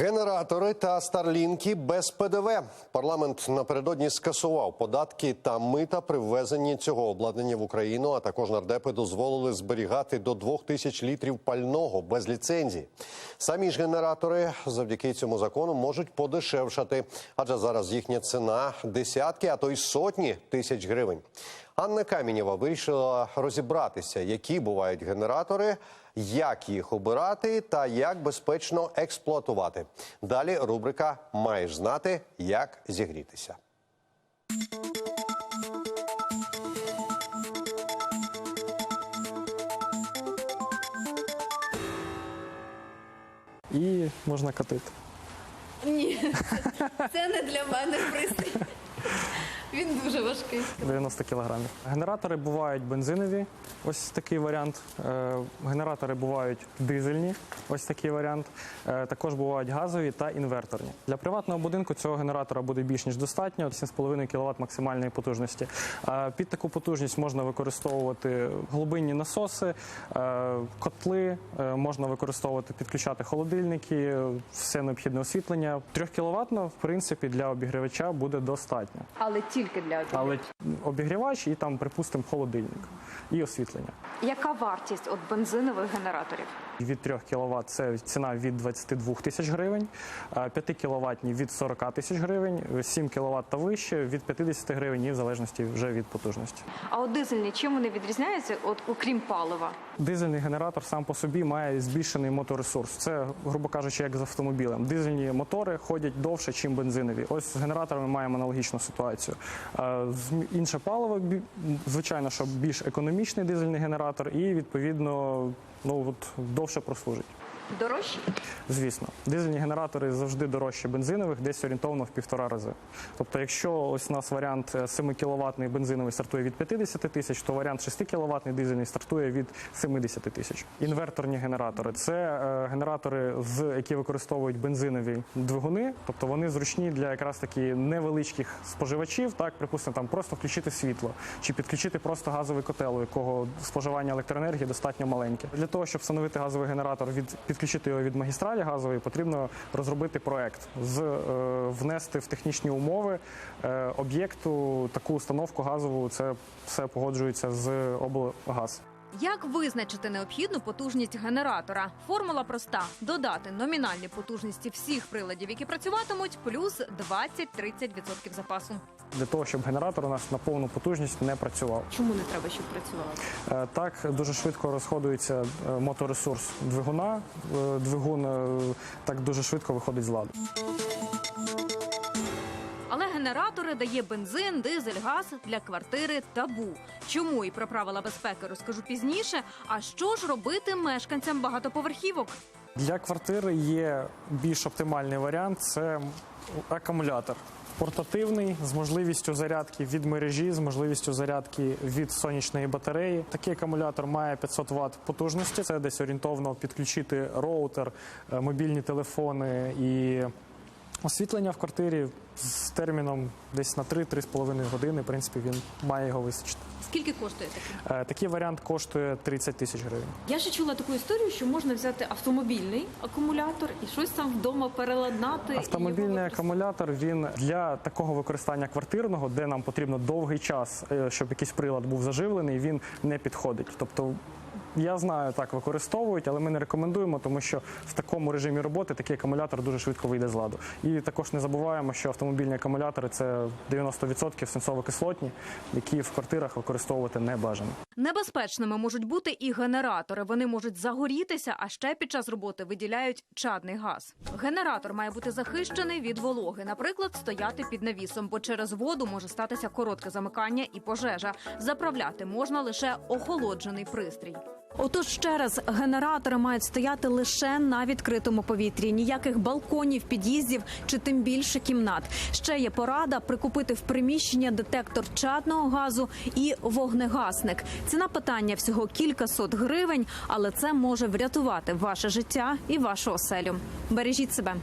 Генератори та старлінки без ПДВ. Парламент напередодні скасував податки та мита при ввезенні цього обладнання в Україну. А також нардепи дозволили зберігати до двох тисяч літрів пального без ліцензії. Самі ж генератори завдяки цьому закону можуть подешевшати, адже зараз їхня ціна десятки, а то й сотні тисяч гривень. Анна Камінєва вирішила розібратися, які бувають генератори, як їх обирати та як безпечно експлуатувати. Далі рубрика Маєш знати, як зігрітися. і можна катити. Ні, це не для мене пристрій. Він дуже важкий. 90 кілограмів. Генератори бувають бензинові, ось такий варіант. Е, Генератори бувають дизельні, ось такий варіант. Е, Також бувають газові та інверторні. Для приватного будинку цього генератора буде більш ніж достатньо 7,5 кВт максимальної потужності. Е, Під таку потужність можна використовувати глибинні насоси, котли, можна використовувати, підключати холодильники, все необхідне освітлення. 3 кВт, в принципі, для обігрівача буде достатньо. Але тільки для обігріву. Але обігрівач і там, припустимо, холодильник і освітлення. Яка вартість от бензинових генераторів? Від 3 кВт це ціна від 22 тисяч гривень, 5 кВт від 40 тисяч гривень, 7 кВт та вище від 50 гривень і в залежності вже від потужності. А от дизельні чим вони відрізняються, от окрім палива? Дизельний генератор сам по собі має збільшений моторесурс. Це, грубо кажучи, як з автомобілем. Дизельні мотори ходять довше, ніж бензинові. Ось з генераторами маємо аналогічну ситуацію. Інше паливо, звичайно, що більш економічний дизельний генератор, і відповідно ну от довше прослужить. Дорожчі? Звісно, дизельні генератори завжди дорожчі бензинових, десь орієнтовно в півтора рази. Тобто, якщо ось у нас варіант 7 кВт бензиновий стартує від 50 тисяч, то варіант 6 кВт дизельний стартує від 70 тисяч. Інверторні генератори це е, генератори, з які використовують бензинові двигуни, тобто вони зручні для якраз таки невеличких споживачів. Так, припустимо, там просто включити світло чи підключити просто газовий котел, у якого споживання електроенергії достатньо маленьке. Для того, щоб встановити газовий генератор від підключити його від магістралі газової, потрібно розробити проект, з е, внести в технічні умови е, об'єкту таку установку газову. Це все погоджується з облгаз. Як визначити необхідну потужність генератора? Формула проста: додати номінальні потужності всіх приладів, які працюватимуть, плюс 20-30% запасу. Для того щоб генератор у нас на повну потужність не працював. Чому не треба, щоб працювало? Е, Так дуже швидко розходується е, моторесурс двигуна. Е, Двигун е, так дуже швидко виходить з ладу. Генератори дає бензин, дизель, газ для квартири табу. Чому і про правила безпеки розкажу пізніше. А що ж робити мешканцям багатоповерхівок? Для квартири є більш оптимальний варіант це акумулятор. Портативний з можливістю зарядки від мережі, з можливістю зарядки від сонячної батареї. Такий акумулятор має 500 Вт потужності. Це десь орієнтовно підключити роутер, е, мобільні телефони і освітлення в квартирі з терміном десь на 3-3,5 години. В принципі, він має його вистачити. Скільки коштує такий? Е, Такий варіант коштує 30 тисяч гривень. Я ще чула таку історію, що можна взяти автомобільний акумулятор і щось там вдома переладнати. Автомобільний акумулятор він для такого використання квартирного, де нам потрібно довгий час, е, щоб якийсь прилад був заживлений, він не підходить. Тобто. Я знаю, так використовують, але ми не рекомендуємо, тому що в такому режимі роботи такий акумулятор дуже швидко вийде з ладу. І також не забуваємо, що автомобільні акумулятори це 90% сенсово-кислотні, які в квартирах використовувати не бажано. Небезпечними можуть бути і генератори. Вони можуть загорітися, а ще під час роботи виділяють чадний газ. Генератор має бути захищений від вологи, наприклад, стояти під навісом, бо через воду може статися коротке замикання і пожежа. Заправляти можна лише охолоджений пристрій. Отож, ще раз генератори мають стояти лише на відкритому повітрі, ніяких балконів, під'їздів чи тим більше кімнат. Ще є порада прикупити в приміщення детектор чадного газу і вогнегасник. Ціна питання всього кількасот гривень, але це може врятувати ваше життя і вашу оселю. Бережіть себе.